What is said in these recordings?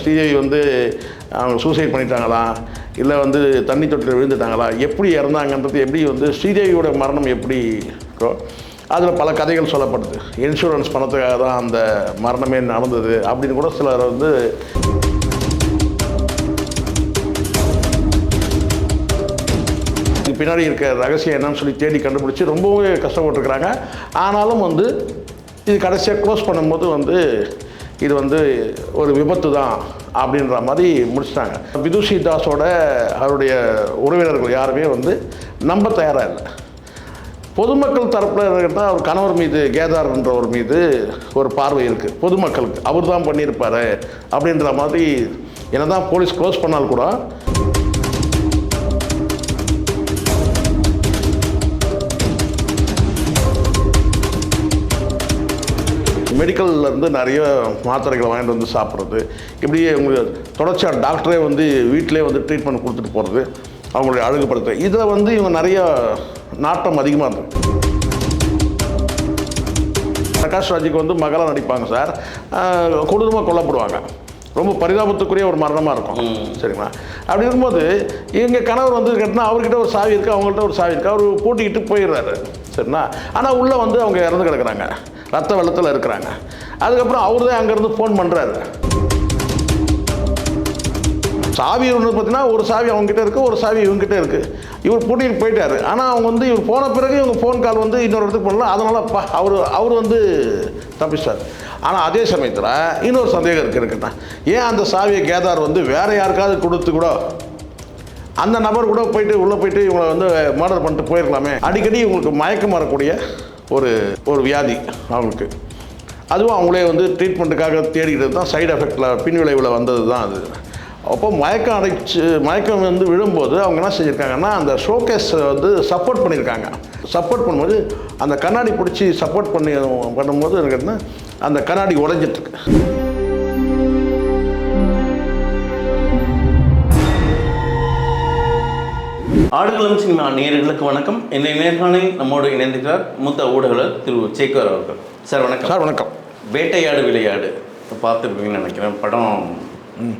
ஸ்ரீதேவி வந்து அவங்க சூசைட் பண்ணிட்டாங்களா? இல்லை வந்து தண்ணி தொட்டில் விழுந்துட்டாங்களா? எப்படி இறந்தாங்கன்றது எப்படி வந்து ஸ்ரீதேவியோட மரணம் எப்படி இருக்கோ அதில் பல கதைகள் சொல்லப்படுது. இன்சூரன்ஸ் பணத்துக்காக தான் அந்த மரணமே நடந்தது அப்படின்னு கூட சிலர் வந்து பின்னாடி இருக்க ரகசியம் என்னன்னு சொல்லி தேடி கண்டுபிடிச்சி ரொம்பவே கஷ்டப்பட்டுருக்குறாங்க. ஆனாலும் வந்து இது கடைசியாக க்ளோஸ் பண்ணும்போது வந்து இது வந்து ஒரு விபத்து தான் அப்படின்ற மாதிரி முடிச்சிட்டாங்க. விதுஷி தாஸோட அவருடைய உறவினர்கள் யாருமே வந்து நம்ப தயாராக இல்லை. பொதுமக்கள் தரப்பில் இருக்கிறதா அவர் கணவர் மீது கேதார்ன்றவர் மீது ஒரு பார்வை இருக்குது பொதுமக்களுக்கு. அவர் தான் பண்ணியிருப்பார் அப்படின்ற மாதிரி என்ன தான் போலீஸ் க்ளோஸ் பண்ணால் கூட மெடிக்கல்லேருந்து நிறைய மாத்திரைகளை வாங்கிட்டு வந்து சாப்பிட்றது. இப்படியே உங்களுக்கு தொடர்ச்சியாக டாக்டரே வந்து வீட்டிலே வந்து ட்ரீட்மெண்ட் கொடுத்துட்டு போகிறது அவங்களுடைய அழகுபடுத்த இதில் வந்து இவங்க நிறைய நாட்டம் அதிகமாக இருந்தது பிரகாஷ் ராஜுக்கு வந்து மகளாக நடிப்பாங்க சார். கொடூரமாக கொல்லப்படுவாங்க. ரொம்ப பரிதாபத்துக்குரிய ஒரு மரணமாக இருக்கும். சரிங்களா? அப்படி இருக்கும்போது இவங்க கணவர் வந்து கேட்டால் அவர்கிட்ட ஒரு சாவி இருக்குது அவங்கள்ட்ட ஒரு சாவி இருக்குது அவர் பூட்டிக்கிட்டு போயிடுறாரு. சரிங்களா? ஆனால் உள்ளே வந்து அவங்க இறந்து கிடக்குறாங்க. ரத்த வெள்ளத்தில் இருக்கிறாங்க. அதுக்கப்புறம் அவர் தான் அங்கேருந்து ஃபோன் பண்ணுறாரு சாவி ஒன்று பார்த்தீங்கன்னா ஒரு சாவி அவங்ககிட்ட இருக்குது ஒரு சாவி இவங்ககிட்ட இருக்குது இவர் பூட்டிட்டு போயிட்டாரு. ஆனால் அவங்க வந்து இவர் போன பிறகு இவங்க ஃபோன் கால் வந்து இன்னொரு இடத்துக்கு பண்ணல அதனால் அவர் அவர் வந்து தப்பிச்சார் ஆனால் அதே சமயத்தில் இன்னொரு சந்தேகம் இருக்கு இருக்குண்ணா. ஏன் அந்த சாவியை கேதார் வந்து வேறு யாருக்காவது கொடுத்து கூட அந்த நபர் கூட போயிட்டு உள்ளே போயிட்டு இவங்களை வந்து மர்டர் பண்ணிட்டு போயிருக்கலாமே? அடிக்கடி இவங்களுக்கு மயக்கம் வரக்கூடிய ஒரு ஒரு வியாதி அவங்களுக்கு. அதுவும் அவங்களே வந்து ட்ரீட்மெண்ட்டுக்காக தேடிக்கிட்டு தான் சைடு எஃபெக்டில் பின்விளைவில் வந்தது தான் அது. அப்போ மயக்கம் அடைச்சு மயக்கம் வந்து விழும்போது அவங்க என்ன செஞ்சுருக்காங்கன்னா அந்த ஷோகேஸை வந்து சப்போர்ட் பண்ணியிருக்காங்க. சப்போர்ட் பண்ணும்போது அந்த கண்ணாடி பிடிச்சி சப்போர்ட் பண்ணி பண்ணும்போது எனக்கு என்ன அந்த கண்ணாடி உடைஞ்சிட்ருக்கு. ஆடுகளம் சினிமா நேயர்களுக்கு வணக்கம். இன்றைய நேர்காணலில் நம்மோடு இணைந்திருக்கிறார் மூத்த ஊடகர் திரு சேகர் அவர்கள். சார் வணக்கம். சார் வணக்கம். வேட்டையாடு விளையாடு. பார்த்துருப்பீங்கன்னு நினைக்கிறேன். படம்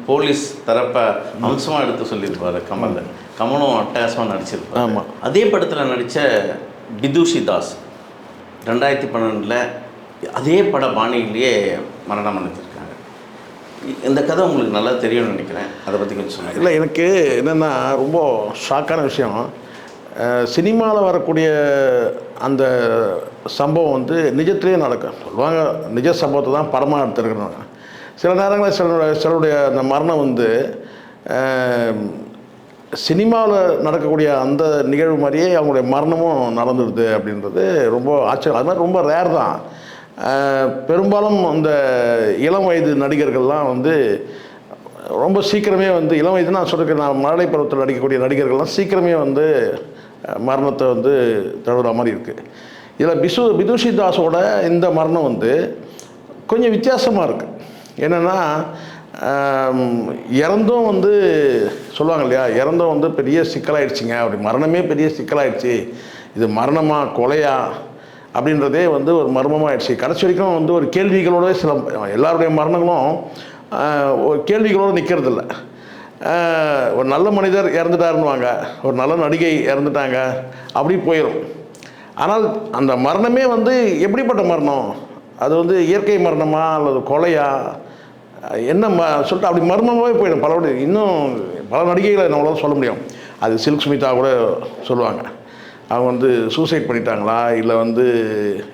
போலீஸ் தரப்பை அம்சமாக எடுத்து சொல்லியிருப்பாரு கமல் கமலும் அட்டகாசமாக நடிச்சிருப்பாரு. ஆமா. அதே படத்தில் நடித்த பிதுஷி தாஸ் ரெண்டாயிரத்தி பன்னெண்டில் அதே பட பாணியிலேயே மரணம் அடைஞ்சிருக்காங்க. இந்த கதை உங்களுக்கு நல்லா தெரியும்னு நினைக்கிறேன். அதை பற்றி கொஞ்சம் சொல்லுங்கள் இல்லை எனக்கு என்னென்னா ரொம்ப ஷாக்கான விஷயம். சினிமாவில் வரக்கூடிய அந்த சம்பவம் வந்து நிஜத்துலேயே நடக்கும். சொல்லுவாங்க நிஜ சம்பவத்தை தான் படமாக எடுத்துருக்கிறாங்க சில நேரங்களில் சிலருடைய சிலருடைய அந்த மரணம் வந்து சினிமாவில் நடக்கக்கூடிய அந்த நிகழ்வு மாதிரியே அவங்களுடைய மரணமும் நடந்துடுது அப்படின்றது ரொம்ப ஆச்சரியம். அது மாதிரி ரொம்ப ரேர் தான். பெரும்பாலும் அந்த இளம் வயது நடிகர்கள்லாம் வந்து ரொம்ப சீக்கிரமே வந்து இளம் வயது நான் சொல்லிருக்கேன் நான் மழலை பருவத்தில் நடிக்கக்கூடிய நடிகர்கள்லாம் சீக்கிரமே வந்து மரணத்தை வந்து தழுவுற மாதிரி இருக்குது இதில் பிசு பிதுஷி தாஸோட இந்த மரணம் வந்து கொஞ்சம் வித்தியாசமாக இருக்குது என்னென்னா இறந்தும் வந்து சொல்லுவாங்க இல்லையா இறந்தும் வந்து பெரிய சிக்கலாயிடுச்சுங்க. அப்படி மரணமே பெரிய சிக்கலாயிடுச்சு. இது மரணமா கொலையா அப்படின்றதே வந்து ஒரு மர்மமாகிடுச்சு கடைசி வரைக்கும் வந்து ஒரு கேள்விகளோட சில எல்லாருடைய மரணங்களும் ஒரு கேள்விகளோடு நிற்கிறதில்ல ஒரு நல்ல மனிதர் இறந்துட்டாருன்னுவாங்க ஒரு நல்ல நடிகை இறந்துட்டாங்க அப்படி போயிடும் ஆனால் அந்த மரணமே வந்து எப்படிப்பட்ட மரணம்? அது வந்து இயற்கை மரணமா அல்லது கொலையா? என்ன ம சொல்லிட்டு அப்படி மர்மமாகவே போயிடும். பல இன்னும் பல நடிகைகளை நம்மளால சொல்ல முடியும். அது சில்க் ஸ்மிதா கூட சொல்லுவாங்க. அவங்க வந்து சூசைட் பண்ணிட்டாங்களா? இல்லை வந்து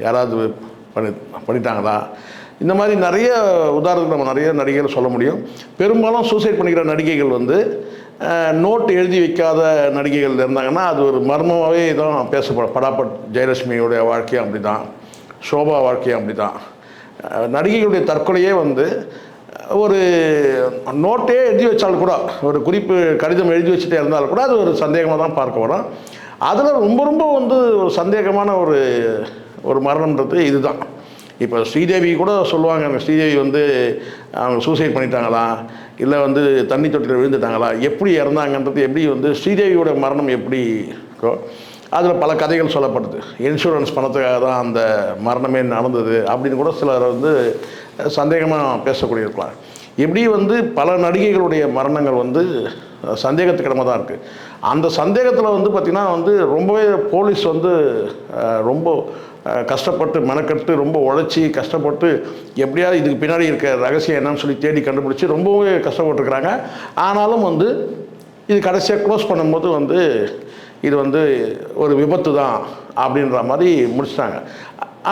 யாராவது பண்ணி பண்ணிட்டாங்களா? இந்த மாதிரி நிறைய உதாரணத்துக்கு நம்ம நிறைய நடிகைகள் சொல்ல முடியும். பெரும்பாலும் சூசைட் பண்ணிக்கிற நடிகைகள் வந்து நோட் எழுதி வைக்காத நடிகைகள் இருந்தாங்கன்னா அது ஒரு மர்மமாகவே தான் பேசப்பட படாபட் ஜெயலட்சுமியுடைய வாழ்க்கையும் அப்படி தான் சோபா வாழ்க்கையும் அப்படி தான் நடிகைகளுடைய தற்கொலையே வந்து ஒரு நோட்டே எழுதி வச்சாலும் கூட ஒரு குறிப்பு கடிதம் எழுதி வச்சுட்டே இருந்தாலும் கூட அது ஒரு சந்தேகமாக தான் பார்க்க வரும். அதில் ரொம்ப ரொம்ப வந்து ஒரு சந்தேகமான ஒரு ஒரு மரணம்ன்றது இதுதான். இப்போ ஸ்ரீதேவி கூட சொல்லுவாங்க அந்த ஸ்ரீதேவி வந்து அவங்க சூசைட் பண்ணிட்டாங்களா? இல்லை வந்து தண்ணி தொட்டியில் விழுந்துட்டாங்களா? எப்படி இறந்தாங்கன்றது எப்படி வந்து ஸ்ரீதேவியோட மரணம் எப்படி இருக்கோ அதில் பல கதைகள் சொல்லப்படுது. இன்சூரன்ஸ் பணத்துக்காக தான் அந்த மரணமே நடந்தது அப்படின்னு கூட சிலர் வந்து சந்தேகமாக பேசக்கூடிய இருக்கலாம் இப்படி வந்து பல நடிகைகளுடைய மரணங்கள் வந்து சந்தேகத்துக்கிடமாக தான் இருக்குது அந்த சந்தேகத்தில் வந்து பார்த்திங்கன்னா வந்து ரொம்பவே போலீஸ் வந்து ரொம்ப கஷ்டப்பட்டு மெனக்கட்டு ரொம்ப உழைச்சி கஷ்டப்பட்டு எப்படியாவது இதுக்கு பின்னாடி இருக்க ரகசியம் என்னன்னு சொல்லி தேடி கண்டுபிடிச்சி ரொம்பவே கஷ்டப்பட்டுருக்குறாங்க. ஆனாலும் வந்து இது கடைசியாக க்ளோஸ் பண்ணும்போது வந்து இது வந்து ஒரு விபத்து தான் அப்படின்ற மாதிரி முடிச்சிட்டாங்க.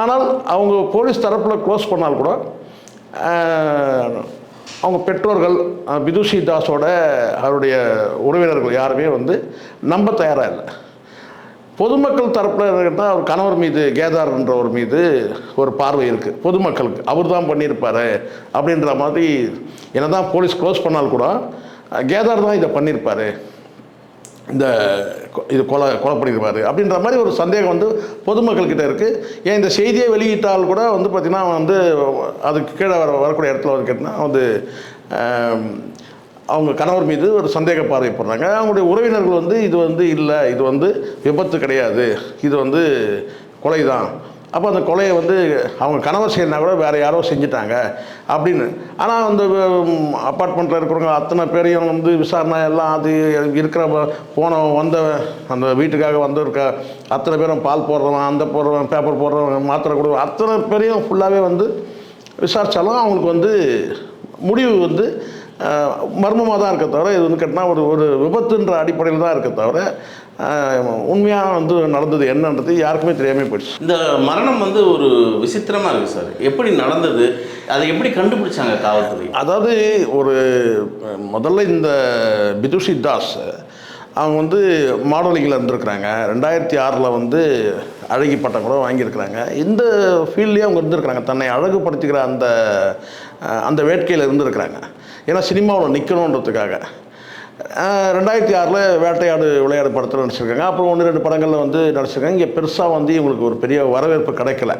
ஆனால் அவங்க போலீஸ் தரப்பில் க்ளோஸ் பண்ணால் கூட அவங்க பெற்றோர்கள் விதுஷி தாஸோட அவருடைய உறவினர்கள் யாருமே வந்து நம்ப தயாராக இல்லை. பொதுமக்கள் தரப்பில் தான் அவர் கணவர் மீது கேதார்ன்றவர் மீது ஒரு பார்வை இருக்குது பொதுமக்களுக்கு அவர் தான் பண்ணியிருப்பார் அப்படின்ற மாதிரி என்ன தான் போலீஸ் க்ளோஸ் பண்ணால் கூட கேதார் தான் இதை பண்ணியிருப்பார். இந்த கொ- இது கொலை கொலை பண்ணியிருப்பாரு அப்படின்ற மாதிரி ஒரு சந்தேகம் வந்து பொதுமக்கள்கிட்ட இருக்குது ஏன் இந்த செய்தியை வெளியிட்டால் கூட வந்து பார்த்திங்கன்னா வந்து அதுக்கு கீழே வர வரக்கூடிய இடத்துல வந்து கேட்டிங்கன்னா வந்து அவங்க கணவர் மீது ஒரு சந்தேக பார்வை போடுறாங்க. அவங்களுடைய உறவினர்கள் வந்து இது வந்து இல்லை இது வந்து விபத்து கிடையாது. இது வந்து கொலை தான் அப்போ அந்த கொலையை வந்து அவங்க கணவர் செய்யறனா கூட வேறு யாரோ செஞ்சுட்டாங்க அப்படின்னு. ஆனால் அந்த அப்பார்ட்மெண்ட்டில் இருக்கிறவங்க அத்தனை பேரையும் வந்து விசாரணை எல்லாம் அது இருக்கிற போனவன் வந்த அந்த வீட்டுக்காக வந்திருக்க அத்தனை பேரும் பால் போடுறவன் அந்த போடுறவன் பேப்பர் போடுறவன் மாத்திரை கொடு அத்தனை பேரையும் ஃபுல்லாகவே வந்து விசாரித்தாலும் அவங்களுக்கு வந்து முடிவு வந்து மர்மமாக தான் இருக்க தவிர இது வந்து கேட்டால் ஒரு ஒரு விபத்துன்ற அடிப்படையில் தான் இருக்க தவிர உண்மையாக வந்து நடந்தது என்னன்றது யாருக்குமே தெரியாமல் போயிடுச்சு. இந்த மரணம் வந்து ஒரு விசித்திரமா இருக்கு சார். எப்படி நடந்தது? அதை எப்படி கண்டுபிடிச்சாங்க காவல்துறை? அதாவது ஒரு முதல்ல இந்த பிதுஷி தாஸ் அவங்க வந்து மாடலிங்கில் இருந்திருக்கிறாங்க. ரெண்டாயிரத்தி ஆறில் வந்து அழகி பட்டம் கூட வாங்கியிருக்கிறாங்க. இந்த ஃபீல்ட்லேயே அவங்க இருந்திருக்கிறாங்க. தன்னை அழகுபடுத்திக்கிற அந்த அந்த வேட்கையில் இருந்திருக்கிறாங்க. ஏன்னா சினிமாவில் நிற்கணுன்றதுக்காக ரெண்டாயிரத்தி ஆறில் வேட்டையாடு விளையாடு படத்தில் நடிச்சிருக்காங்க. அப்புறம் ஒன்று ரெண்டு படங்களில் வந்து நடிச்சிருக்காங்க. இங்கே பெருசாக வந்து இவங்களுக்கு ஒரு பெரிய வரவேற்பு கிடைக்கல.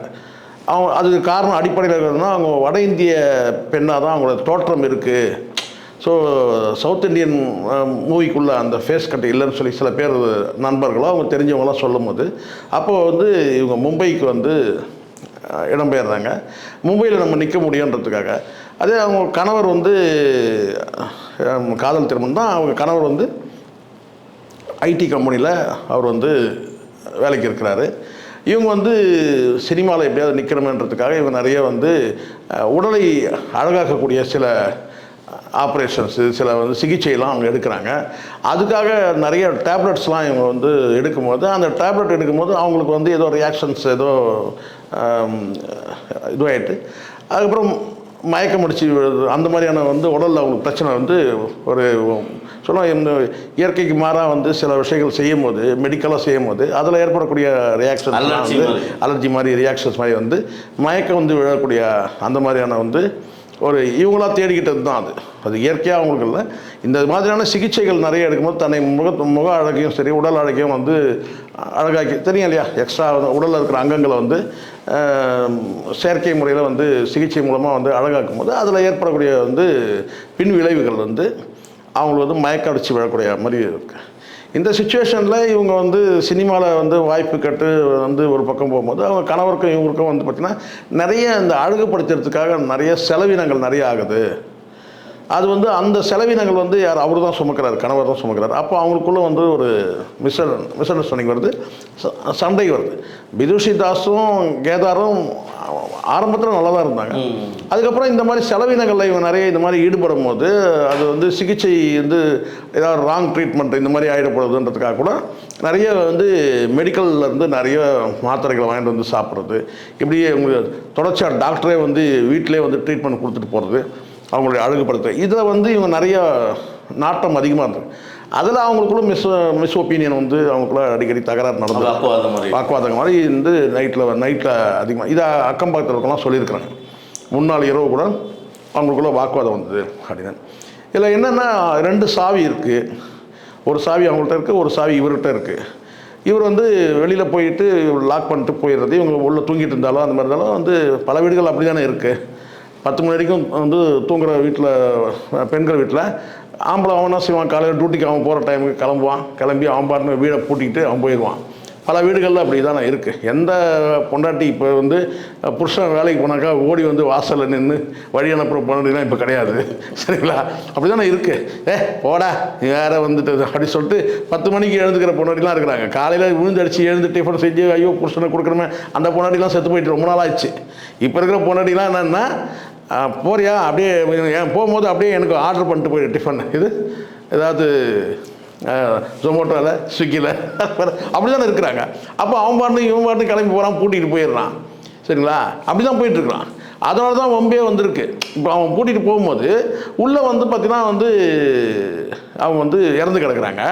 அவங்க அதுக்கு காரணம் அடிப்படையில் இருக்கிறதுனா அவங்க வட இந்திய பெண்ணாக தான் அவங்களோட தோற்றம் இருக்குது ஸோ சவுத் இந்தியன் மூவிக்குள்ளே அந்த ஃபேஸ் கட் இல்லைன்னு சொல்லி சில பேர் நண்பர்களோ அவங்க தெரிஞ்சவங்களாம் சொல்லும் போது அப்போது வந்து இவங்க மும்பைக்கு வந்து இடம்பெயர்றாங்க. மும்பையில் நம்ம நிற்க முடியுன்றதுக்காக அதே அவங்க கணவர் வந்து காதல் திருமணம் தான். அவங்க கணவர் வந்து ஐடி கம்பெனியில் அவர் வந்து வேலைக்கு இருக்கிறாரு. இவங்க வந்து சினிமாவில் எப்படியாவது நிற்கணுமன்றதுக்காக இவங்க நிறைய வந்து உடலை அழகாக்கக்கூடிய சில ஆப்ரேஷன்ஸு சில வந்து சிகிச்சையெல்லாம் அவங்க எடுக்கிறாங்க. அதுக்காக நிறைய டேப்லெட்ஸ்லாம் இவங்க வந்து எடுக்கும்போது அந்த டேப்லெட் எடுக்கும்போது அவங்களுக்கு வந்து ஏதோ ரியாக்ஷன்ஸ் ஏதோ இதுவாகிட்டு அதுக்கப்புறம் மயக்கம் விழுது அந்த மாதிரியான வந்து உடலில் அவங்களுக்கு பிரச்சனை வந்து ஒரு சொன்னால் இந்த இயற்கைக்கு மாறாக வந்து சில விஷயங்கள் செய்யும் போது மெடிக்கலாக செய்யும் போது அதில் ஏற்படக்கூடிய ரியாக்ஷன்ஸ் Allergy வந்து. அலர்ஜி மாதிரி ரியாக்ஷன்ஸ் மாதிரி வந்து மயக்கம் வந்து விழக்கூடிய அந்த மாதிரியான வந்து ஒரு இவங்களா தேடிக்கிட்டது தான் அது. அது இயற்கையாக அவங்களுக்கு இல்லை. இந்த மாதிரியான சிகிச்சைகள் நிறைய எடுக்கும்போது தன்னை முக முக அழகையும் சரி உடல் அழகையும் வந்து அழகாக்கி தெரியும் இல்லையா? எக்ஸ்ட்ரா உடலில் இருக்கிற அங்கங்களை வந்து செயற்கை முறையில் வந்து சிகிச்சை மூலமாக வந்து அழகாக்கும் போது அதில் ஏற்படக்கூடிய வந்து பின் விளைவுகள் வந்து அவங்களுக்கு வந்து மயக்க அடித்து விழக்கூடிய மாதிரி இருக்குது இந்த சுச்சுவேஷனில் இவங்க வந்து சினிமாவில் வந்து வாய்ப்பு கேட்டு வந்து ஒரு பக்கம் போகும்போது அவங்க கணவருக்கும் இவங்களுக்கும் வந்து பார்த்திங்கன்னா நிறைய இந்த அழகுபடுத்துறதுக்காக நிறைய செலவினங்கள் நிறைய ஆகுது. அது வந்து அந்த செலவினங்கள் வந்து யார் அவர் தான் சுமக்கிறார் கணவர் தான் சுமக்கிறார். அப்போ அவங்களுக்குள்ள வந்து ஒரு மிஸ் மிஸ் அண்டர்ஸ்டாண்டிங் வருது சண்டை வருது. பிதுஷி தாஸும் கேதாரும் ஆரம்பத்தில் நல்லா தான் இருந்தாங்க. அதுக்கப்புறம் இந்த மாதிரி செலவினங்களில் இவங்க நிறைய இந்த மாதிரி ஈடுபடும் போது அது வந்து சிகிச்சை வந்து ஏதாவது ராங் ட்ரீட்மெண்ட் இந்த மாதிரி ஆகிடப்படுதுன்றதுக்காக கூட நிறைய வந்து மெடிக்கல்ல இருந்து நிறைய மாத்திரைகளை வாங்கிட்டு வந்து சாப்பிட்றது. இப்படி உங்களுக்கு தொடர்ச்சியாக டாக்டரே வந்து வீட்டிலே வந்து ட்ரீட்மெண்ட் கொடுத்துட்டு போகிறது அவங்களுடைய அழகுபடுத்த இதில் வந்து இவங்க நிறைய நாட்டம் அதிகமாக இருந்தது. அதில் அவங்களுக்குள்ள மிஸ் மிஸ் ஒப்பீனியன் வந்து அவங்களுக்குள்ள அடிக்கடி தகராறு நடந்தது. அந்த மாதிரி. வாக்குவாதம் மாதிரி வந்து நைட்டில் நைட்டில் அதிகமாக இதை அக்கம் பக்கத்தில் இருக்கலாம் சொல்லியிருக்கிறாங்க. முன்னாள் இரவு கூட அவங்களுக்குள்ள வாக்குவாதம் வந்தது அப்படின்னு. இதில் என்னென்னா ரெண்டு சாவி இருக்குது ஒரு சாவி அவங்கள்ட்ட இருக்குது ஒரு சாவி இவர்கிட்ட இருக்குது இவர் வந்து வெளியில் போயிட்டு லாக் பண்ணிட்டு போயிடுறது இவங்க உள்ளே தூங்கிட்டு இருந்தாலும் அந்த மாதிரி இருந்தாலும் வந்து பல வீடுகள் அப்படி தானே இருக்குது பத்து மணி வரைக்கும் வந்து தூங்குற வீட்டில் பெண்கள் வீட்டில் ஆம்பளை அவனா செய்வான்? காலையில் டியூட்டிக்கு அவன் போகிற டைமுக்கு கிளம்புவான். கிளம்பி அவன் வீடை பூட்டிக்கிட்டு அவன் போயிடுவான் பல வீடுகளில் அப்படி தான் இருக்குது எந்த பொண்டாட்டி இப்போ வந்து புருஷன் வேலைக்கு போனாக்கா ஓடி வந்து வாசலில் நின்று வழி அனுப்புகிற பொண்டாட்டிலாம் இப்போ கிடையாது. சரிங்களா? அப்படி தானே இருக்குது ஏ போடா வேறு வந்துட்டு அப்படி சொல்லிட்டு பத்து மணிக்கு எழுந்துக்கிற பொண்டாட்டிலாம் இருக்கிறாங்க. காலையில் விழுந்தடிச்சு எழுந்து டிஃபன் செஞ்சு ஐயோ புருஷனை கொடுக்குறமே அந்த பொண்டாட்டிலாம் செத்து போயிட்டு ரொம்ப நாள் ஆச்சு இப்போ இருக்கிற பொண்டாட்டிலாம் என்னென்னா போறியா? அப்படியே போகும்போது அப்படியே எனக்கு ஆர்டர் பண்ணிட்டு போய் டிஃபன் இது ஏதாவது ஜொமோட்டோவில் ஸ்விக்கியில் அப்படி தானே இருக்கிறாங்க. அப்போ அவன் பாட்டு இவன் பாட்டு கிளம்பி போகிறான் பூட்டிகிட்டு போயிடுறான். சரிங்களா? அப்படி தான் போயிட்டுருக்கான் அதனால தான் வம்பே வந்திருக்கு. இப்போ அவன் பூட்டிகிட்டு போகும்போது உள்ளே வந்து பார்த்தீங்கன்னா வந்து அவன் வந்து இறந்து கிடக்குறாங்க.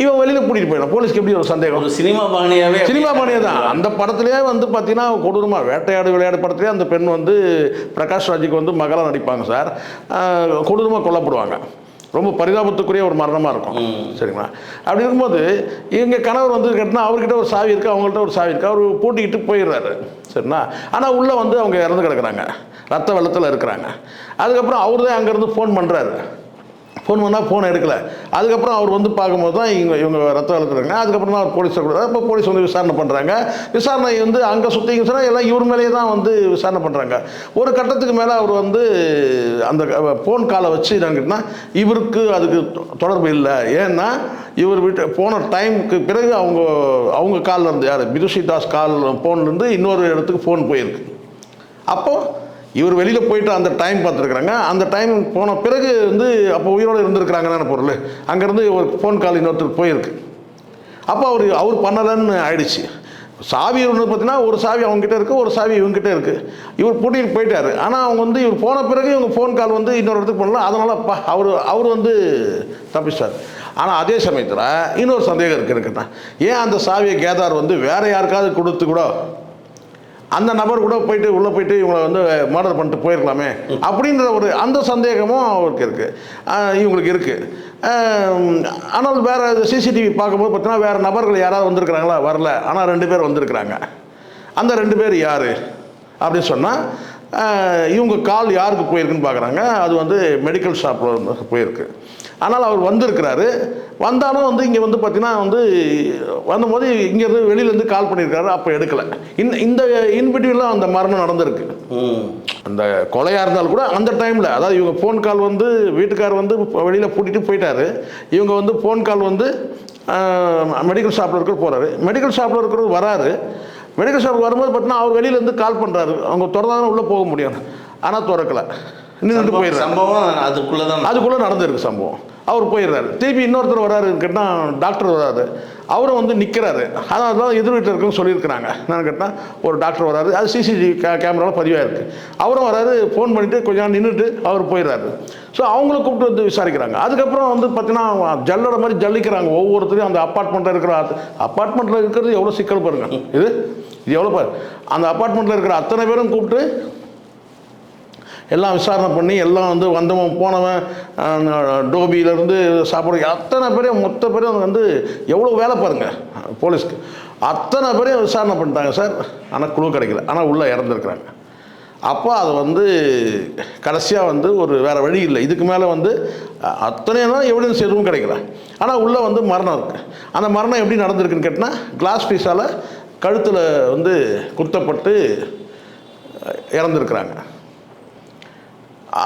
இவன் வெளியில் பூட்டிகிட்டு போயிடான் போலீஸ்க்கு எப்படி ஒரு சந்தேகம்? சினிமா பாணியாவே சினிமா பாணியே தான். அந்த படத்துலேயே வந்து பார்த்தீங்கன்னா கொடூரமாக வேட்டையாடு விளையாடு படத்துலேயே அந்த பெண் வந்து பிரகாஷ் ராஜுக்கு வந்து மகளாக நடிப்பாங்க சார். கொடூரமாக கொல்லப்படுவாங்க. ரொம்ப பரிதாபத்துக்குரிய ஒரு மரணமாக இருக்கும். சரிங்களா? அப்படி இருக்கும்போது இவங்க கணவர் வந்து கேட்டினா அவர்கிட்ட ஒரு சாவி இருக்குது அவங்கள்ட்ட ஒரு சாவி இருக்குது அவர் பூட்டிக்கிட்டு போயிடுறாரு. சரிங்களா? ஆனால் உள்ளே வந்து அவங்க இறந்து கிடக்குறாங்க. ரத்த வெள்ளத்தில் இருக்கிறாங்க. அதுக்கப்புறம் அவர் தான் அங்கேருந்து ஃபோன் பண்ணுறாரு ஃபோன் பண்ணால் ஃபோன் எடுக்கல. அதுக்கப்புறம் அவர் வந்து பார்க்கும்போது தான் இவங்க இவங்க ரத்தம் வளர்த்துறாங்க அதுக்கப்புறம் தான் அவர் போலீஸை கொடுத்தாரு இப்போ போலீஸ் வந்து விசாரணை பண்ணுறாங்க விசாரணை வந்து அங்கே சுற்றிங்க சொன்னால் எல்லாம் இவர் மேலேயே தான் வந்து விசாரணை பண்ணுறாங்க ஒரு கட்டத்துக்கு மேலே அவர் வந்து அந்த ஃபோன் காலை வச்சு என்னன்னா இவருக்கு அதுக்கு தொ- தொடர்பு இல்லை. ஏன்னா இவர் வீட்டு போன டைமுக்கு பிறகு அவங்க அவங்க காலில் இருந்து யார்? பிதுஷி தாஸ் கால் ஃபோன்லேருந்து இன்னொரு இடத்துக்கு ஃபோன் போயிருக்கு. அப்போது இவர் வெளியில் போயிட்டு அந்த டைம் பார்த்துருக்குறாங்க. அந்த டைம் போன பிறகு வந்து அப்போ உயிரோடு இருந்திருக்கிறாங்கன்னு பொருள். அங்கேருந்து ஒரு ஃபோன் கால் இன்னொருத்தருக்கு போயிருக்கு. அப்போ அவர் அவர் பண்ணலைன்னு ஆயிடுச்சு. சாவி ஒன்று பார்த்தீங்கன்னா ஒரு சாவி அவங்ககிட்ட இருக்குது ஒரு சாவி இவங்ககிட்ட இருக்குது இவர் கூட்டிகிட்டு போயிட்டாரு. ஆனால் அவங்க வந்து இவர் போன பிறகு இவங்க ஃபோன் கால் வந்து இன்னொரு இடத்துக்கு பண்ணல அதனால் அப்பா அவர் அவர் வந்து தப்பிச்சார் ஆனால் அதே சமயத்தில் இன்னொரு சந்தேகம் இருக்குது இருக்குண்ணா ஏன் அந்த சாவியை கேதார் வந்து வேறு யாருக்காவது கொடுத்து கூட அந்த நபர் கூட போயிட்டு உள்ளே போயிட்டு இவங்களை வந்து மர்டர் பண்ணிட்டு போயிருக்கலாமே அப்படின்ற ஒரு அந்த சந்தேகமும் அவருக்கு இருக்குது இவங்களுக்கு இருக்குது ஆனால் வேறு சிசிடிவி பார்க்கும்போது பார்த்தீங்கன்னா வேறு நபர்கள் யாராவது வந்திருக்கிறாங்களா? வரல. ஆனால் ரெண்டு பேர் வந்திருக்கிறாங்க. அந்த ரெண்டு பேர் யார்? அப்படின்னு சொன்னால் இவங்க கால் யாருக்கு போயிருக்குன்னு பார்க்குறாங்க. அது வந்து மெடிக்கல் ஷாப்பில் போயிருக்கு. ஆனால் அவர் வந்திருக்கிறாரு. வந்தாலும் வந்து இங்கே வந்து பார்த்தீங்கன்னா வந்து வந்தபோது இங்கேருந்து வெளியிலேருந்து கால் பண்ணியிருக்காரு. அப்போ எடுக்கலை. இந்த இந்த இன்பிட்வீனில் அந்த மரணம் நடந்திருக்கு. அந்த கொலையாக இருந்தாலும் கூட அந்த டைமில் அதாவது இவங்க ஃபோன் கால் வந்து வீட்டுக்கார் வந்து வெளியில் பூட்டிட்டு போயிட்டாரு. இவங்க வந்து ஃபோன் கால் வந்து மெடிக்கல் ஷாப்பில் இருக்கிற போகிறாரு மெடிக்கல் ஷாப்பில் இருக்கிறது வராரு. மெடிக்கல் வரும்போது பார்த்தீங்கன்னா அவர் வெளியிலேருந்து கால் பண்ணுறாரு அவங்க திறந்தாலும் உள்ளே போக முடியும் ஆனால் திறக்கல. நின்றுட்டு போயிடுறாரு. சம்பவம் அதுக்குள்ளே தான் அதுக்குள்ளே நடந்திருக்கு சம்பவம். அவர் போயிடுறாரு. திருப்பி இன்னொருத்தர் வராரு கேட்டால் டாக்டர் வராரு அவரும் வந்து நிற்கிறாரு அதான் அதான் எதிர் வீட்டில் இருக்குன்னு சொல்லியிருக்கிறாங்க. என்னன்னு கேட்டால் ஒரு டாக்டர் வராரு. அது சிசிடிவி கே கேமராவில் பதிவாயிருக்கு. அவரும் வராரு ஃபோன் பண்ணிவிட்டு கொஞ்ச நேரம் நின்றுட்டு அவர் போயிடுறாரு. ஸோ அவங்கள கூப்பிட்டு வந்து விசாரிக்கிறாங்க. அதுக்கப்புறம் வந்து பார்த்தீங்கன்னா ஜல்லோட மாதிரி ஜல்லிக்கிறாங்க. ஒவ்வொருத்தரையும் அந்த அப்பார்ட்மெண்ட்டில் இருக்கிற அப்பார்ட்மெண்ட்டில் இருக்கிறது எவ்வளோ சிக்கல் பாருங்க. இது? இது எவ்வளோ பாரு அந்த அப்பார்ட்மெண்ட்டில் இருக்கிற அத்தனை பேரும் கூப்பிட்டு எல்லாம் விசாரணை பண்ணி எல்லாம் வந்து வந்தவன் போனவன் டோபியிலேருந்து சாப்பிட அத்தனை பேரையும் மொத்த பேரையும் வந்து எவ்வளோ வேலை பாருங்கள் போலீஸ்க்கு. அத்தனை பேரையும் விசாரணை பண்ணிட்டாங்க சார். ஆனால் குழு கிடைக்கல. ஆனால் உள்ளே இறந்துருக்குறாங்க. அப்போ அது வந்து கடைசியாக வந்து ஒரு வேறு வழி இல்லை. இதுக்கு மேலே வந்து அத்தனை நாள் எவிடன்ஸ் எதுவும் கிடைக்கல. ஆனால் உள்ளே வந்து மரணம் இருக்குது அந்த மரணம் எப்படி நடந்திருக்குன்னு கேட்டால் கிளாஸ் பீஸால் கழுத்தில் வந்து குத்தப்பட்டு இறந்துருக்குறாங்க.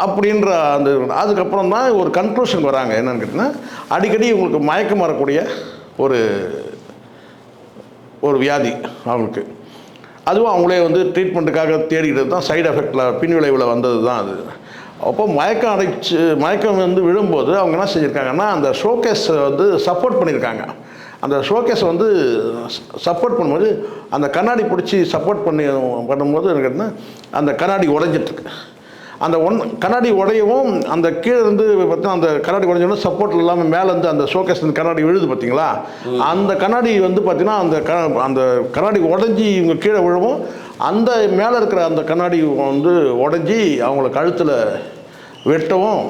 அப்படின்ற அந்த அதுக்கப்புறம் தான் ஒரு கன்க்ளூஷன் வராங்க. என்னென்னு கேட்டிங்கன்னா அடிக்கடி உங்களுக்கு மயக்கம் வரக்கூடிய ஒரு ஒரு வியாதி அவங்களுக்கு. அதுவும் அவங்களே வந்து ட்ரீட்மெண்ட்டுக்காக தேடிக்கிட்டு தான் சைடு எஃபெக்டில் பின்விளைவில் வந்தது தான் அது. அப்போ மயக்கம் அடைச்சு மயக்கம் வந்து விழும்போது அவங்க என்ன செஞ்சுருக்காங்கன்னா அந்த ஷோகேஸை வந்து சப்போர்ட் பண்ணியிருக்காங்க. அந்த ஷோகேஸை வந்து சப்போர்ட் பண்ணும்போது அந்த கண்ணாடி பிடிச்சி சப்போர்ட் பண்ணி பண்ணும்போது எனக்கு என்ன அந்த கண்ணாடி உடஞ்சிட்ருக்கு அந்த ஒன் கண்ணாடி உடையவும் அந்த கீழே இருந்து பார்த்தா அந்த கண்ணாடி உடைஞ்சோன்னா சப்போர்ட் இல்லாமல் மேலே இருந்து அந்த ஷோகேஸ் கண்ணாடி விழுது பார்த்தீங்களா? அந்த கண்ணாடி வந்து பார்த்தீங்கன்னா அந்த க அந்த கண்ணாடி உடஞ்சி இவங்க கீழே விழவும். அந்த மேலே இருக்கிற அந்த கண்ணாடி வந்து உடஞ்சி அவங்கள கழுத்தில் வெட்டவும்.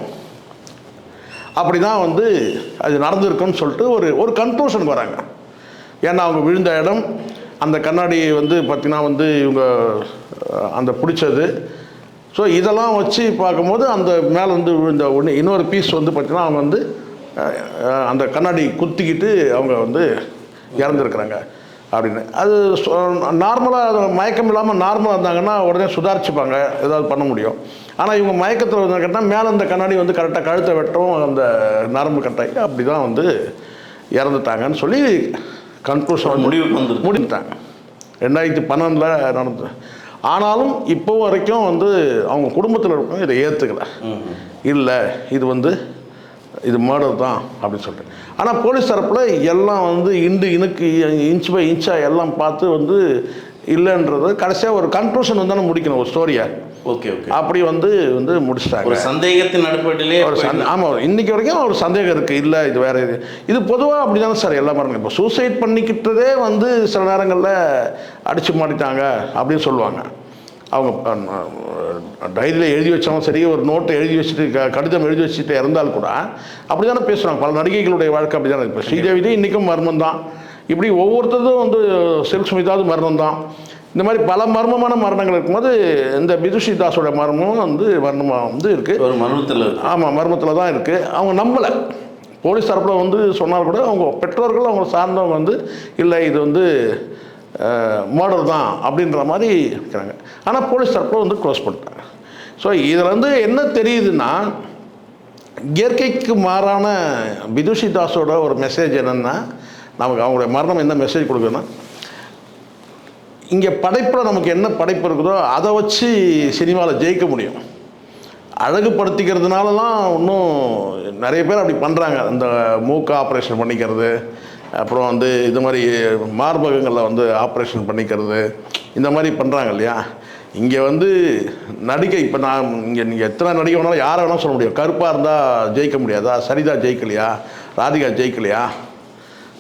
அப்படி தான் வந்து அது நடந்திருக்குன்னு சொல்லிட்டு ஒரு ஒரு கன்க்ளூஷன் வராங்க. ஏன்னா அவங்க விழுந்த இடம் அந்த கண்ணாடி வந்து பார்த்திங்கன்னா வந்து இவங்க அந்த பிடிச்சது. ஸோ இதெல்லாம் வச்சு பார்க்கும்போது அந்த மேலே வந்து விழுந்த ஒன்று இன்னொரு பீஸ் வந்து பார்த்திங்கன்னா அவங்க வந்து அந்த கண்ணாடி குத்திக்கிட்டு அவங்க வந்து இறந்துருக்குறாங்க அப்படின்னு. அது நார்மலாக மயக்கம் இல்லாமல் நார்மலாக இருந்தாங்கன்னா உடனே சுதாரிச்சுப்பாங்க. ஏதாவது பண்ண முடியும். ஆனால் இவங்க மயக்கத்தில் வந்து கேட்டால் மேலே இந்த கண்ணாடி வந்து கரெக்டாக கழுத்தை வெட்டும் அந்த நரம்பு கட்டாயி அப்படி தான் வந்து இறந்துட்டாங்கன்னு சொல்லி கன்க்ளூஷன் முடிவுக்கு வந்துருக்கு. முடிஞ்சிட்டாங்க ரெண்டாயிரத்தி பன்னெண்டில் நடந்தது ஆனாலும் இப்போ வரைக்கும் வந்து அவங்க குடும்பத்தில் இருக்கவங்க இதை ஏற்றுக்கல இல்லை இது வந்து இது மர்டர் தான் அப்படின்னு சொல்லிட்டு. ஆனால் போலீஸ் தரப்பில் எல்லாம் வந்து இண்டு இனுக்கு இன்ச் பை இன்ச்சாக எல்லாம் பார்த்து வந்து இல்லைன்றது கடைசியாக ஒரு கன்க்ளூஷன் வந்து முடிக்கணும் ஒரு ஸ்டோரியை ஓகே ஓகே. அப்படி வந்து வந்து ஒரு முடிச்சிட்டாங்க சந்தேகத்தின் அடிப்படையிலே ஒரு சந்தே ஆமாம் இன்னைக்கு வரைக்கும் ஒரு சந்தேகம் இருக்குது இல்லை இது வேற இது. இது பொதுவாக அப்படி தானே சார் எல்லா மரங்களும். இப்போ சூசைட் பண்ணிக்கிட்டதே வந்து சில நேரங்களில் அடிச்சு மாட்டிட்டாங்க அப்படின்னு சொல்லுவாங்க. அவங்க டைரியில் எழுதி வச்சாலும் சரி ஒரு நோட்டை எழுதி வச்சுட்டு க- கடிதம் எழுதி வச்சுட்டு இறந்தால் கூட அப்படி தானே பேசுகிறாங்க பல நடிகைகளுடைய வாழ்க்கை அப்படி தானே இப்போ ஸ்ரீதேவிதே இன்றைக்கும் மர்மம் தான் இப்படி ஒவ்வொருத்தரும் வந்து செல்ஃப் ஸ்மிதாவது மர்மம் தான் இந்த மாதிரி பல மர்மமான மரணங்கள் இருக்கும்போது இந்த பிதுஷி தாஸோட மர்மமும் வந்து மர்மமாக வந்து இருக்குது ஒரு மர்மத்தில் ஆமாம் மர்மத்தில் தான் இருக்குது அவங்க நம்பலை. போலீஸ் தரப்பில் வந்து சொன்னால் கூட அவங்க பெற்றோர்கள் அவங்க சார்ந்தவங்க வந்து இல்லை இது வந்து மர்டர் தான் அப்படின்ற மாதிரி இருக்கிறாங்க. ஆனால் போலீஸ் தரப்பில் வந்து க்ளோஸ் பண்ணிட்டாங்க. ஸோ இதில் வந்து என்ன தெரியுதுன்னா இயற்கைக்கு மாறான பிதுஷி தாஸோட ஒரு மெசேஜ் என்னென்னா நமக்கு அவங்களுடைய மரணம் என்ன மெசேஜ் கொடுக்குதுன்னா இங்கே படைப்பில் நமக்கு என்ன படைப்பு இருக்குதோ அதை வச்சு சினிமாவில் ஜெயிக்க முடியும். அழகுபடுத்திக்கிறதுனாலலாம் இன்னும் நிறைய பேர் அப்படி பண்ணுறாங்க இந்த மூக்கு ஆப்ரேஷன் பண்ணிக்கிறது அப்புறம் வந்து இது மாதிரி மார்பகங்களில் வந்து ஆப்ரேஷன் பண்ணிக்கிறது இந்த மாதிரி பண்ணுறாங்க இல்லையா? இங்கே வந்து நடிகை இப்போ நான் இங்கே நீங்கள் எத்தனை நடிகை வேணாலும் யாரை வேணாலும் சொல்ல முடியும். கருப்பாக இருந்தால் ஜெயிக்க முடியாதா? சரிதா ஜெயிக்கலையா? ராதிகா ஜெயிக்கலையா?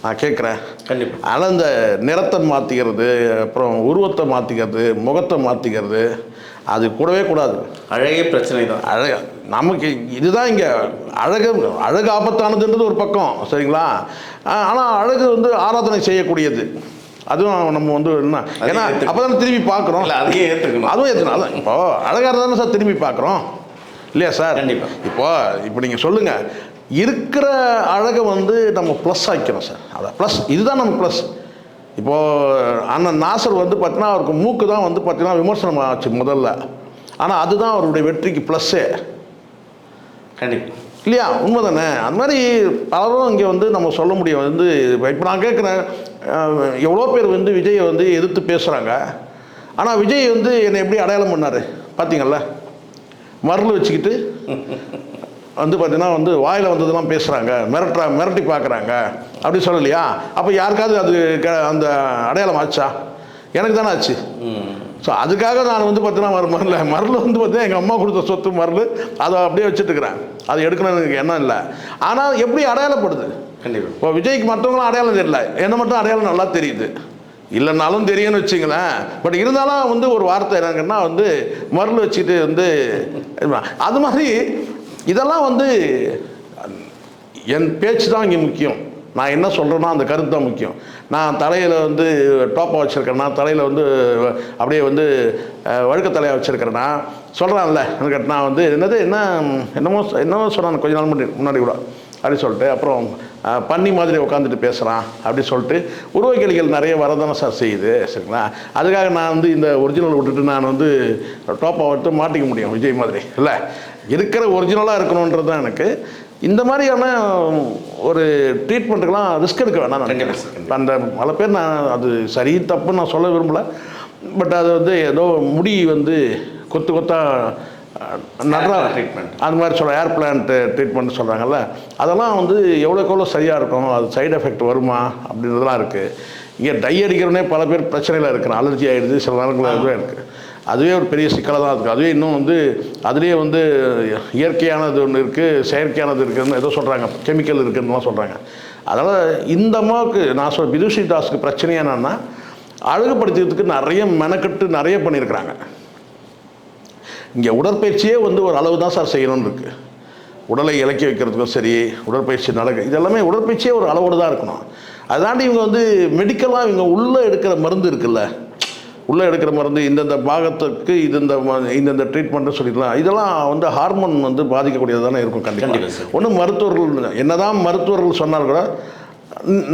நான் கேட்குறேன். கண்டிப்பாக ஆனால் இந்த நிறத்தை மாற்றிக்கிறது அப்புறம் உருவத்தை மாற்றிக்கிறது முகத்தை மாற்றிக்கிறது அது கூடவே கூடாது. அழகே பிரச்சனை தான். அழக நமக்கு இதுதான் இங்கே அழகு அழகு ஆபத்தானதுன்றது ஒரு பக்கம் சரிங்களா? ஆனால் அழகு வந்து ஆராதனை செய்யக்கூடியது. அதுவும் நம்ம வந்து என்ன ஏன்னா ஏத்துக்க- அப்போ தானே திரும்பி பார்க்குறோம். இல்லை அதையே ஏற்றுக்கணும் அதுவும் எத்தனை அதான் இப்போ அழகாக தானே சார் திரும்பி பார்க்குறோம். இல்லையா சார்? கண்டிப்பா. இப்போ இப்போ நீங்கள் சொல்லுங்கள் இருக்கிற அழகை வந்து நம்ம ப்ளஸ் ஆக்கிக்கணும் சார் அதான் ப்ளஸ் இதுதான் நம்ம ப்ளஸ் இப்போது அண்ணன் நாசர் வந்து பார்த்தீங்கன்னா அவருக்கு மூக்கு தான் வந்து பார்த்தீங்கன்னா விமர்சனம் ஆச்சு முதல்ல. ஆனால் அதுதான் அவருடைய வெற்றிக்கு ப்ளஸ்ஸே கண்டிப்பாக இல்லையா? உண்மை தானே அந்த மாதிரி பலரும் இங்கே வந்து நம்ம சொல்ல முடியும். வந்து இப்போ நான் கேட்குறேன் எவ்வளோ பேர் வந்து விஜயை வந்து எதிர்த்து பேசுகிறாங்க ஆனால் விஜய் வந்து என்னை எப்படி அடையாளம் பண்ணார்? பார்த்தீங்கல்ல மருள் வச்சுக்கிட்டு வந்து பார்த்தீங்கன்னா வந்து வாயில் வந்ததெல்லாம் பேசுகிறாங்க மிரட்டுறா மிரட்டி பார்க்குறாங்க அப்படி சொல்லலையா? அப்போ யாருக்காவது அது க- அந்த அடையாளம் ஆச்சா? எனக்கு தானே ஆச்சு. ஸோ அதுக்காக நான் வந்து பார்த்தீங்கன்னா மரல மரல் வந்து பார்த்தீங்கன்னா எங்கள் அம்மா கொடுத்த சொத்து மரல் அதை அப்படியே வச்சுட்டு இருக்கிறேன் அது எடுக்கணும்னு எனக்கு எண்ணம் இல்லை. ஆனால் எப்படி அடையாளப்படுது? கண்டிப்பாக இப்போ விஜய்க்கு மற்றவங்களும் அடையாளம் தெரியல. என்ன மட்டும் அடையாளம் நல்லா தெரியுது. இல்லைனாலும் தெரியும்னு வச்சுங்களேன். பட் இருந்தாலும் வந்து ஒரு வார்த்தை என்னங்கன்னா வந்து மருள் வச்சுட்டு வந்து அது மாதிரி இதெல்லாம் வந்து என் பேச்சு தான் இங்கே முக்கியம். நான் என்ன சொல்கிறேன்னா அந்த கருத்து தான் முக்கியம். நான் தலையில் வந்து டோப்பை வச்சுருக்கேன்னா தலையில் வந்து அப்படியே வந்து வழுக்க தலையாக வச்சுருக்கிறேன்னா சொல்கிறான்ல எனக்கு நான் வந்து என்னது என்ன என்னமோ என்னமோ சொன்னான் கொஞ்ச நாள் முன்னாடி முன்னாடி கூட. அப்படின்னு சொல்லிட்டு அப்புறம் பன்னி மாதிரி உட்காந்துட்டு பேசுகிறான் அப்படி சொல்லிட்டு உருவக்கேளிகள் நிறைய வரதானே சார் செய்யுது சரிங்களா? அதுக்காக நான் வந்து இந்த ஒரிஜினல் விட்டுட்டு நான் வந்து டோப்பை விட்டு மாட்டிக்க முடியும் விஜய் மாதிரி இல்லை? இருக்கிற ஒரிஜினலாக இருக்கணுன்றது தான் எனக்கு. இந்த மாதிரியான ஒரு ட்ரீட்மெண்ட்டுக்கெல்லாம் ரிஸ்க் எடுக்க வேணாம் நினைக்கிறேன். அந்த பல பேர் நான் அது சரி தப்புன்னு நான் சொல்ல விரும்பல. பட் அது வந்து ஏதோ முடி வந்து கொத்து கொத்தா நடுறா treatment. அது மாதிரி சொல்ல ஏர் பிளான்ட் ட்ரீட்மெண்ட் சொல்கிறாங்கல்ல அதெல்லாம் வந்து எவ்வளோக்கு எவ்வளோ சரியாக இருக்கும்? அது சைடு எஃபெக்ட் வருமா? அப்படின்றதெல்லாம் இருக்குது இங்கே டை அடிக்கிறவனே பல பேர் பிரச்சனையில் இருக்கிறான். அலர்ஜி ஆகிடுது சில நேரங்களில் அதுவே இருக்குது அதுவே ஒரு பெரிய சிக்கலாக தான் இருக்குது அதுவே இன்னும் வந்து அதுலேயே வந்து இயற்கையானது ஒன்று இருக்குது செயற்கையானது இருக்குதுன்னு ஏதோ சொல்கிறாங்க கெமிக்கல் இருக்குதுன்னுலாம் சொல்கிறாங்க அதனால் இந்த அம்மாவுக்கு நான் சொல் பிதுஷி தாஸ்க்கு பிரச்சனை என்னன்னா அழகுபடுத்துறதுக்கு நிறைய மெனக்கட்டு நிறைய பண்ணியிருக்கிறாங்க. இங்கே உடற்பயிற்சியே வந்து ஒரு அளவு தான் சார் செய்யணும்னு இருக்குது உடலை இலக்கி வைக்கிறதுக்கும் சரி உடற்பயிற்சி நடக்க இதெல்லாமே உடற்பயிற்சியே ஒரு அளவோடு தான் இருக்கணும். அதாண்டி இவங்க வந்து மெடிக்கலாக இவங்க உள்ளே எடுக்கிற மருந்து இருக்குல்ல உள்ளே எடுக்கிற மருந்து இந்தந்த பாகத்துக்கு இது இந்த ம- இந்தந்த ட்ரீட்மெண்ட்டு சொல்லிக்கலாம் இதெல்லாம் வந்து ஹார்மோன் வந்து பாதிக்கக்கூடியது தானே இருக்கும் கண்டிப்பா. கண்டிப்பாக. ஒன்றும் மருத்துவர்கள் என்னதான் மருத்துவர்கள் சொன்னால் கூட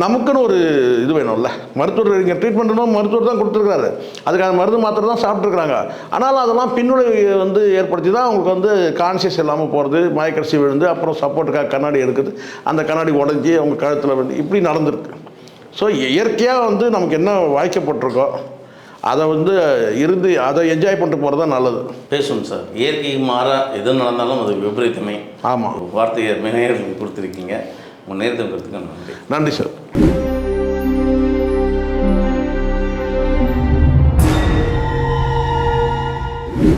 நமக்குன்னு ஒரு இது வேணும்ல. மருத்துவர் இங்கே ட்ரீட்மெண்ட் பண்ணணும் மருத்துவர் தான் கொடுத்துருக்காரு அதுக்கான மருந்து மாத்திரை தான் சாப்பிட்ருக்குறாங்க ஆனாலும் அதெல்லாம் பின்விளைவு வந்து ஏற்படுத்தி தான் அவங்களுக்கு வந்து கான்சியஸ் இல்லாமல் போகிறது மயக்கடிச்சி விழுந்து அப்புறம் சப்போர்ட்டுக்காக கண்ணாடி எடுக்குது. அந்த கண்ணாடி உடஞ்சி அவங்க கழுத்தில் வந்து இப்படி நடந்திருக்கு. ஸோ இயற்கையாக வந்து நமக்கு என்ன வாய்க்கப்பட்டிருக்கோ அதை வந்து இருந்து அதை என்ஜாய் பண்ணிட்டு போகிறது தான் நல்லது. பேசுவோம் சார். இயற்கைக்கு மாறா எது நடந்தாலும் அது விபரீதமே. ஆமாம் வார்த்தையை நேயர்களுக்கு கொடுத்துருக்கீங்க. உன் நேரத்தை நன்றி நன்றி சார்.